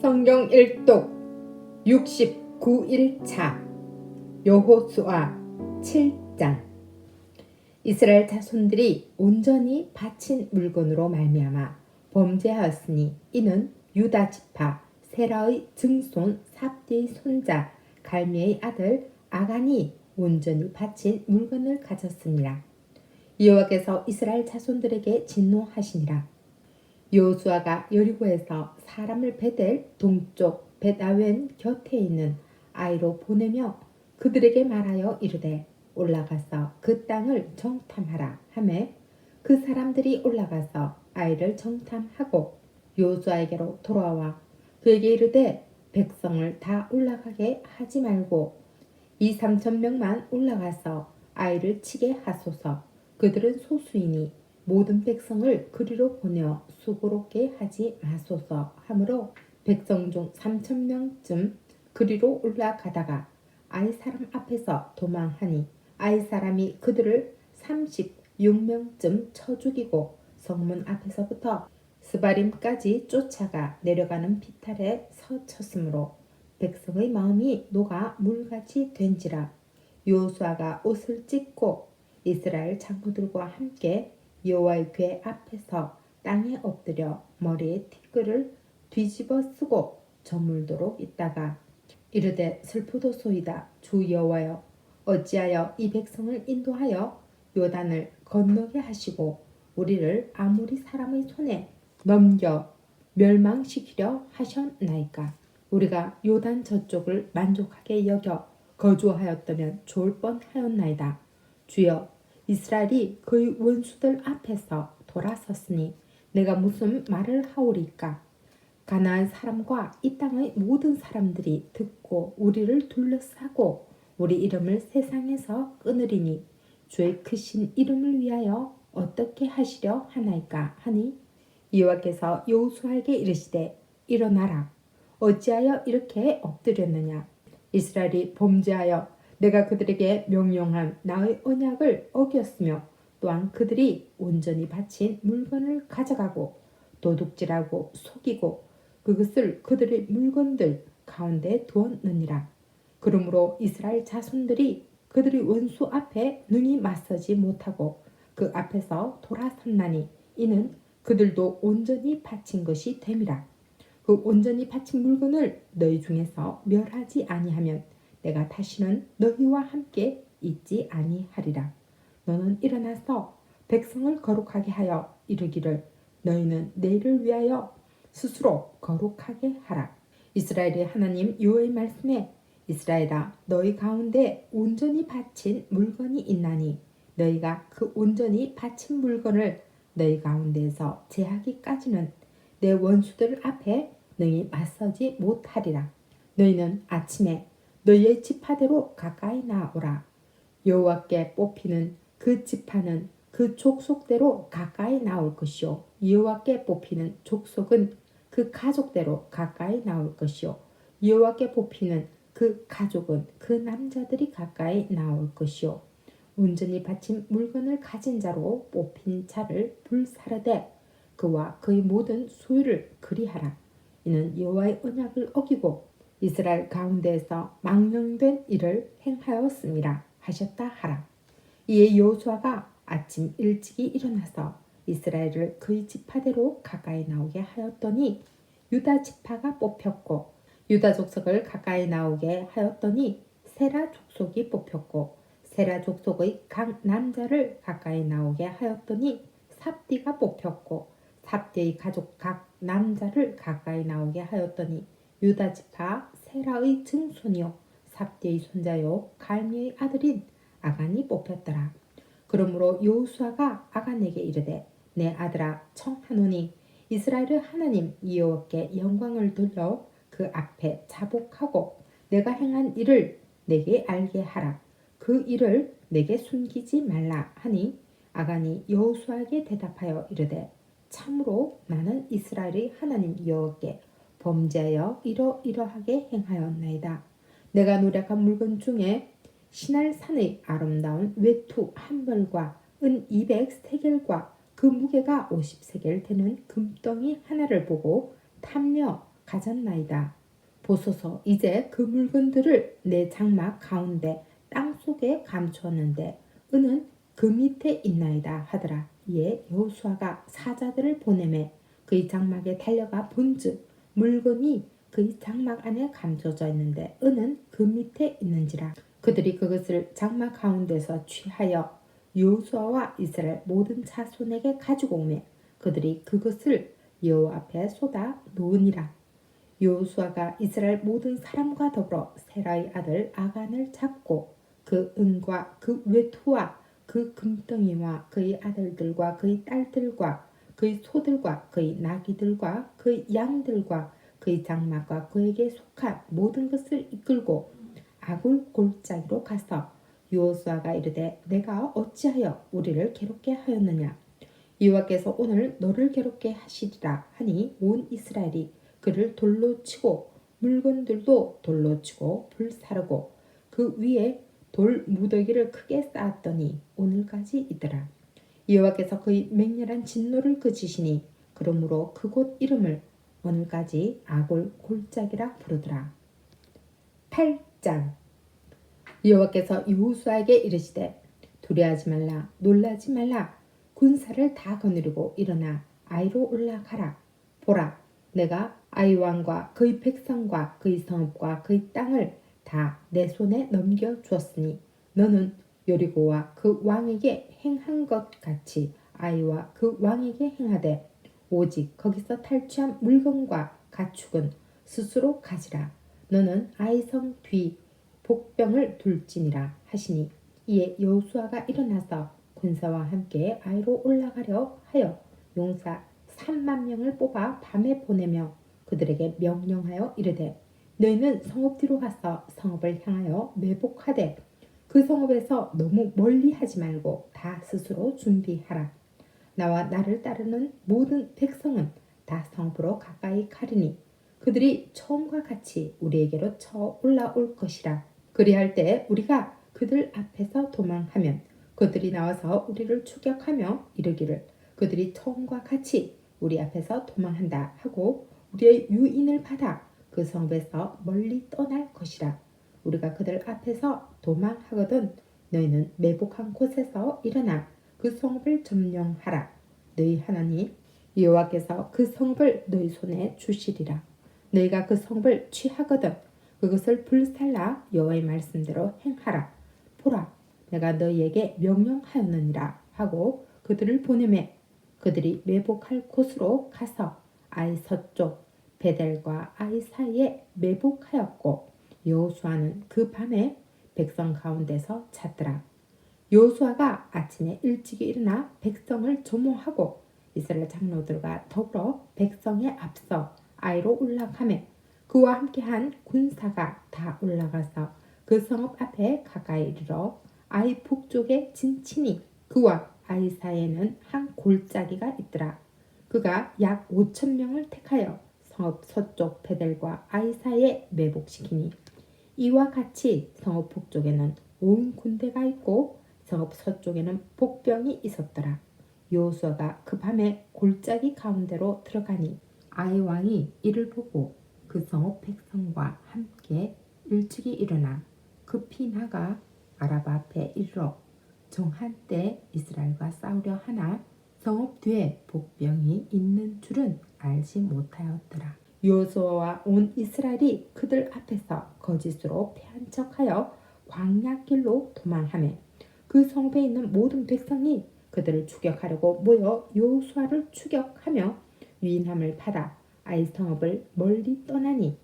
성경 1독 69일차 여호수아 7장 이스라엘 자손들이 온전히 바친 물건으로 말미암아 범죄하였으니 이는 유다 지파 세라의 증손 삽디의 손자 갈미의 아들 아간이 온전히 바친 물건을 가졌습니다. 여호와께서 이스라엘 자손들에게 진노하시니라. 여호수아가 여리고에서 사람을 베델 동쪽 베다웬 곁에 있는 아이로 보내며 그들에게 말하여 이르되 올라가서 그 땅을 정탐하라 하매 그 사람들이 올라가서 아이를 정탐하고 여호수아에게로 돌아와 그에게 이르되 백성을 다 올라가게 하지 말고 이 삼천 명만 올라가서 아이를 치게 하소서. 그들은 소수이니 모든 백성을 그리로 보내어 수고롭게 하지 마소서 하므로 백성 중 3천 명쯤 그리로 올라가다가 아이 사람 앞에서 도망하니 아이 사람이 그들을 36명쯤 쳐 죽이고 성문 앞에서부터 스바림까지 쫓아가 내려가는 피탈에 서쳤으므로 백성의 마음이 녹아 물같이 된지라. 요수아가 옷을 찢고 이스라엘 장로들과 함께 여호와의 궤 앞에서 땅에 엎드려 머리에 티끌을 뒤집어 쓰고 저물도록 있다가 이르되 슬프도소이다 주 여호와여. 어찌하여 이 백성을 인도하여 요단을 건너게 하시고 우리를 아무리 사람의 손에 넘겨 멸망시키려 하셨나이까? 우리가 요단 저쪽을 만족하게 여겨 거주하였다면 좋을 뻔하였나이다. 주여 이스라엘이 그의 원수들 앞에서 돌아섰으니 내가 무슨 말을 하오리까? 가나안 사람과 이 땅의 모든 사람들이 듣고 우리를 둘러싸고 우리 이름을 세상에서 끊으리니 주의 크신 이름을 위하여 어떻게 하시려 하나이까 하니? 여호와께서 여호수아에게 이르시되 일어나라. 어찌하여 이렇게 엎드렸느냐? 이스라엘이 범죄하여 내가 그들에게 명령한 나의 언약을 어겼으며 또한 그들이 온전히 바친 물건을 가져가고 도둑질하고 속이고 그것을 그들의 물건들 가운데 두었느니라. 그러므로 이스라엘 자손들이 그들의 원수 앞에 눈이 맞서지 못하고 그 앞에서 돌아섰나니 이는 그들도 온전히 바친 것이 됨이라. 그 온전히 바친 물건을 너희 중에서 멸하지 아니하면 내가 다시는 너희와 함께 있지 아니하리라. 너는 일어나서 백성을 거룩하게 하여 이르기를 너희는 내일을 위하여 스스로 거룩하게 하라. 이스라엘의 하나님 여호와의 말씀에 이스라엘아 너희 가운데 온전히 바친 물건이 있나니 너희가 그 온전히 바친 물건을 너희 가운데에서 제하기까지는 내 원수들 앞에 너희 맞서지 못하리라. 너희는 아침에 너희의 지파대로 가까이 나오라. 여호와께 뽑히는 그 지파는 그 족속대로 가까이 나올 것이요. 여호와께 뽑히는 족속은 그 가족대로 가까이 나올 것이요. 여호와께 뽑히는 그 가족은 그 남자들이 가까이 나올 것이요. 온전히 바친 물건을 가진 자로 뽑힌 자를 불사르되 그와 그의 모든 소유를 그리하라. 이는 여호와의 언약을 어기고 이스라엘 가운데에서 망령된 일을 행하였습니다. 하셨다 하라. 이에 여호수아가 아침 일찍이 일어나서 이스라엘을 그의 지파대로 가까이 나오게 하였더니 유다 지파가 뽑혔고 유다 족속을 가까이 나오게 하였더니 세라 족속이 뽑혔고 세라 족속의 각 남자를 가까이 나오게 하였더니 삽디가 뽑혔고 삽디의 가족 각 남자를 가까이 나오게 하였더니 유다 지파 세라의 증손이요 삽디의 손자요 갈미의 아들인 아간이 뽑혔더라. 그러므로 여호수아가 아간에게 이르되 내 아들아 청하노니 이스라엘의 하나님 여호와께 영광을 돌려 그 앞에 자복하고 내가 행한 일을 내게 알게 하라. 그 일을 내게 숨기지 말라 하니 아간이 여호수아에게 대답하여 이르되 참으로 나는 이스라엘의 하나님 여호와께 범죄하여 이러이러하게 행하였나이다. 내가 노력한 물건 중에 신할 산의 아름다운 외투 한 벌과 은 200세겔과 그 무게가 50세겔 되는 금덩이 하나를 보고 탐려 가졌나이다. 보소서 이제 그 물건들을 내 장막 가운데 땅 속에 감추었는데 은은 그 밑에 있나이다 하더라. 이에 여호수아가 사자들을 보내매 그의 장막에 달려가 본즉 물건이 그의 장막 안에 감춰져 있는데 은은 그 밑에 있는지라. 그들이 그것을 장막 가운데서 취하여 여호수아와 이스라엘 모든 자손에게 가지고 오매 그들이 그것을 여호와 앞에 쏟아 놓으니라. 여호수아가 이스라엘 모든 사람과 더불어 세라의 아들 아간을 잡고 그 은과 그 외투와 그 금덩이와 그의 아들들과 그의 딸들과 그의 소들과 그의 나귀들과 그의 양들과 그의 장막과 그에게 속한 모든 것을 이끌고 아굴 골짜기로 가서 여호수아가 이르되 내가 어찌하여 우리를 괴롭게 하였느냐 여호와께서 오늘 너를 괴롭게 하시리라 하니 온 이스라엘이 그를 돌로 치고 물건들도 돌로 치고 불 사르고 그 위에 돌 무더기를 크게 쌓았더니 오늘까지 있더라. 여호와께서 그의 맹렬한 진노를 그치시니 그러므로 그곳 이름을 오늘까지 아골 골짜기라 부르더라. 8장. 여호와께서 여호수아에게 이르시되 두려하지 말라 놀라지 말라. 군사를 다 거느리고 일어나 아이로 올라가라. 보라 내가 아이 왕과 그의 백성과 그의 성읍과 그의 땅을 다 내 손에 넘겨 주었으니 너는 여리고와 그 왕에게 행한 것 같이 아이와 그 왕에게 행하되 오직 거기서 탈취한 물건과 가축은 스스로 가지라. 너는 아이성 뒤 복병을 둘지니라 하시니 이에 여호수아가 일어나서 군사와 함께 아이로 올라가려 하여 용사 3만 명을 뽑아 밤에 보내며 그들에게 명령하여 이르되 너희는 성읍 뒤로 가서 성읍을 향하여 매복하되 그 성읍에서 너무 멀리 하지 말고 다 스스로 준비하라. 나와 나를 따르는 모든 백성은 다 성읍으로 가까이 가리니 그들이 처음과 같이 우리에게로 쳐 올라올 것이라. 그리할 때 우리가 그들 앞에서 도망하면 그들이 나와서 우리를 추격하며 이르기를 그들이 처음과 같이 우리 앞에서 도망한다 하고 우리의 유인을 받아 그 성읍에서 멀리 떠날 것이라. 우리가 그들 앞에서 도망하거든 너희는 매복한 곳에서 일어나 그 성읍을 점령하라. 너희 하나님 여호와께서 그 성읍을 너희 손에 주시리라. 너희가 그 성읍을 취하거든 그것을 불살라 여호와의 말씀대로 행하라. 보라, 내가 너희에게 명령하였느니라 하고 그들을 보내매 그들이 매복할 곳으로 가서 아이 서쪽 베델과 아이 사이에 매복하였고 여호수아는 그 밤에 백성 가운데서 잤더라. 여호수아가 아침에 일찍 일어나 백성을 조모하고 이스라엘 장로들과 더불어 백성에 앞서 아이로 올라가매 그와 함께한 군사가 다 올라가서 그 성읍 앞에 가까이 이르러 아이 북쪽에 진친이 그와 아이 사이에는 한 골짜기가 있더라. 그가 약 5천 명을 택하여 성읍 서쪽 베델과 아이 사이에 매복시키니 이와 같이 성읍 북쪽에는 온 군대가 있고 성읍 서쪽에는 복병이 있었더라. 여호수아가 그 밤에 골짜기 가운데로 들어가니 아이 왕이 이를 보고 그 성읍 백성과 함께 일찍이 일어나 급히 나가 아라바 앞에 이르러 정한 때 이스라엘과 싸우려 하나 성읍 뒤에 복병이 있는 줄은 알지 못하였더라. 요수아와 온 이스라엘이 그들 앞에서 거짓으로 패한 척하여 광야길로 도망하며 그 성읍에 있는 모든 백성이 그들을 추격하려고 모여 요수아를 추격하며 유인함을 받아 아이 성읍을 멀리 떠나니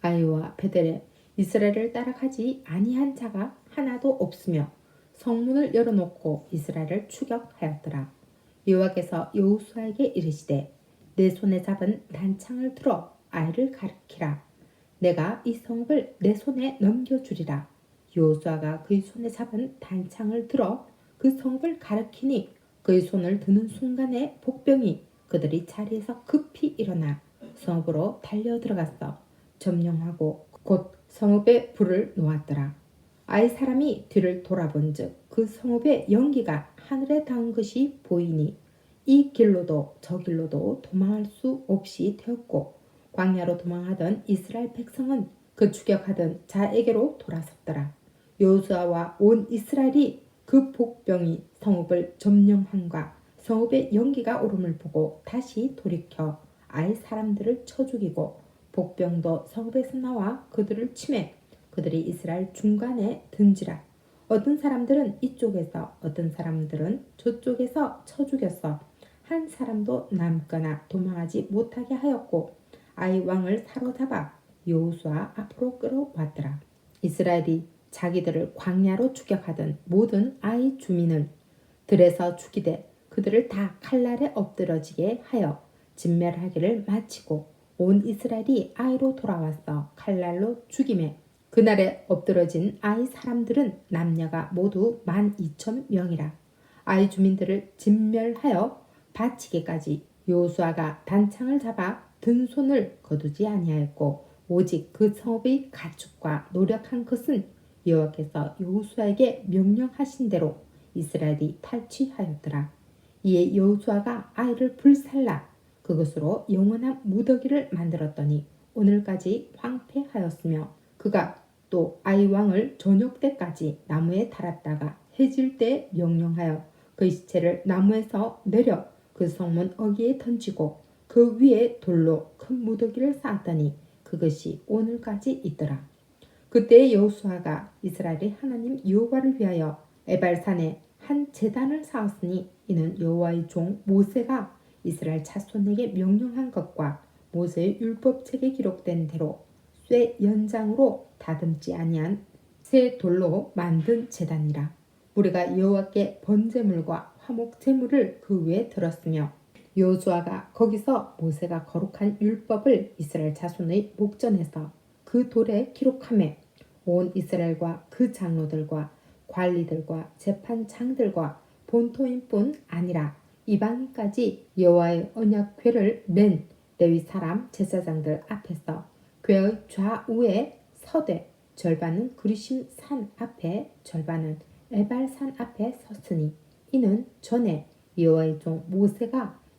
아이와 베델에 이스라엘을 따라가지 아니한 자가 하나도 없으며 성문을 열어놓고 이스라엘을 추격하였더라. 여호와께서 여호수아에게 이르시되 내 손에 잡은 단창을 들어 아이를 가르키라. 내가 이 성읍을 내 손에 넘겨주리라. 여호수아가 그의 손에 잡은 단창을 들어 그 성읍을 가르키니 그의 손을 드는 순간에 복병이 그들이 자리에서 급히 일어나 성읍으로 달려 들어갔어 점령하고 곧 성읍에 불을 놓았더라. 아이 사람이 뒤를 돌아본즉 그 성읍의 연기가 하늘에 닿은 것이 보이니 이 길로도 저 길로도 도망할 수 없이 되었고 광야로 도망하던 이스라엘 백성은 그 추격하던 자에게로 돌아섰더라. 여호수아와 온 이스라엘이 그 복병이 성읍을 점령함과 성읍의 연기가 오름을 보고 다시 돌이켜 아이 사람들을 쳐 죽이고 복병도 성읍에서 나와 그들을 치매 그들이 이스라엘 중간에 든지라 어떤 사람들은 이쪽에서 어떤 사람들은 저쪽에서 쳐 죽였어 한 사람도 남거나 도망하지 못하게 하였고 아이 왕을 사로잡아 여호수아 앞으로 끌어왔더라. 이스라엘이 자기들을 광야로 추격하던 모든 아이 주민은 들에서 죽이되 그들을 다 칼날에 엎드러지게 하여 진멸하기를 마치고 온 이스라엘이 아이로 돌아왔어 칼날로 죽임에 그날에 엎드러진 아이 사람들은 남녀가 모두 만 이천 명이라. 아이 주민들을 진멸하여 바치기까지 요수아가 단창을 잡아 든 손을 거두지 아니하였고 오직 그 성읍의 가축과 노력한 것은 여호와께서 여호수아에게 명령하신 대로 이스라엘이 탈취하였더라. 이에 여호수아가 아이를 불살라 그것으로 영원한 무더기를 만들었더니 오늘까지 황폐하였으며 그가 또 아이 왕을 저녁 때까지 나무에 달았다가 해질 때 명령하여 그 시체를 나무에서 내려 그 성문 어귀에 던지고 그 위에 돌로 큰 무더기를 쌓았더니 그것이 오늘까지 있더라. 그때 여호수아가 이스라엘의 하나님 여호와를 위하여 에발산에 한 제단을 쌓았으니 이는 여호와의 종 모세가 이스라엘 자손에게 명령한 것과 모세의 율법책에 기록된 대로 쇠 연장으로 다듬지 아니한 새 돌로 만든 제단이라 우리가 여호와께 번제물과 화목 제물을 그 위에 들었으며 여호수아가 거기서 모세가 거룩한 율법을 이스라엘 자손의 목전에서 그 돌에 기록함에 온 이스라엘과 그 장로들과 관리들과 재판장들과 본토인뿐 아니라 이방인까지 여호와의 언약궤를 맨 레위 사람 제사장들 앞에서 궤의 좌우에 서되 절반은 그리심 산 앞에 절반은 에발 산 앞에 섰으니 이는 전에 여호와의 종 모세가